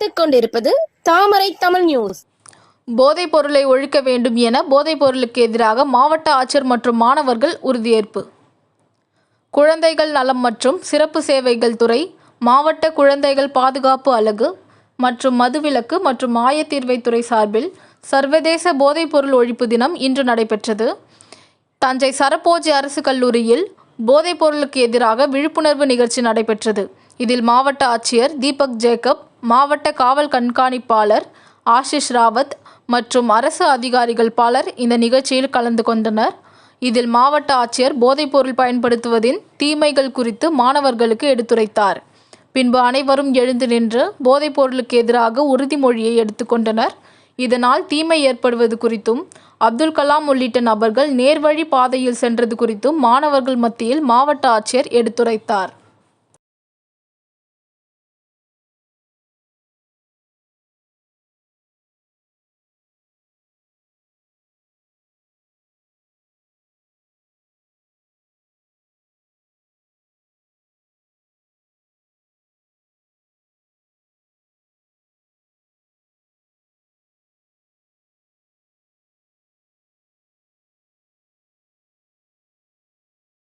பார்த்துக் கொண்டிருப்பது தாமரை தமிழ் நியூஸ் போதைப் பொருளை ஒழிக்க வேண்டும் என போதைப் பொருளுக்கு எதிராக மாவட்ட ஆட்சியர் மற்றும் மாணவர்கள் உறுதியேற்பு. குழந்தைகள் நலம் மற்றும் சிறப்பு சேவைகள் துறை மாவட்ட குழந்தைகள் பாதுகாப்பு அலகு மற்றும் மதுவிலக்கு மற்றும் ஆயத்தீர்வைத்துறை சார்பில் சர்வதேச போதைப்பொருள் ஒழிப்பு தினம் இன்று நடைபெற்றது. தஞ்சை சரபோஜி அரசு கல்லூரியில் போதைப் பொருளுக்கு எதிராக விழிப்புணர்வு நிகழ்ச்சி நடைபெற்றது. இதில் மாவட்ட ஆட்சியர் தீபக் ஜேக்கப் மாவட்ட காவல் கண்காணிப்பாளர் ஆஷிஷ் ராவத் மற்றும் அரசு அதிகாரிகள் பலர் இந்த நிகழ்ச்சியில் கலந்து கொண்டனர். இதில் மாவட்ட ஆட்சியர் போதைப்பொருள் பயன்படுத்துவதின் தீமைகள் குறித்து மாணவர்களுக்கு எடுத்துரைத்தார். பின்பு அனைவரும் எழுந்து நின்று போதைப்பொருளுக்கு எதிராக உறுதிமொழியை எடுத்துக்கொண்டனர் இதனால் தீமை ஏற்படுவது குறித்தும் அப்துல் கலாம் உள்ளிட்ட நபர்கள் நேர்வழி பாதையில் சென்றது குறித்தும் மாணவர்கள் மத்தியில் மாவட்ட ஆட்சியர் எடுத்துரைத்தார்.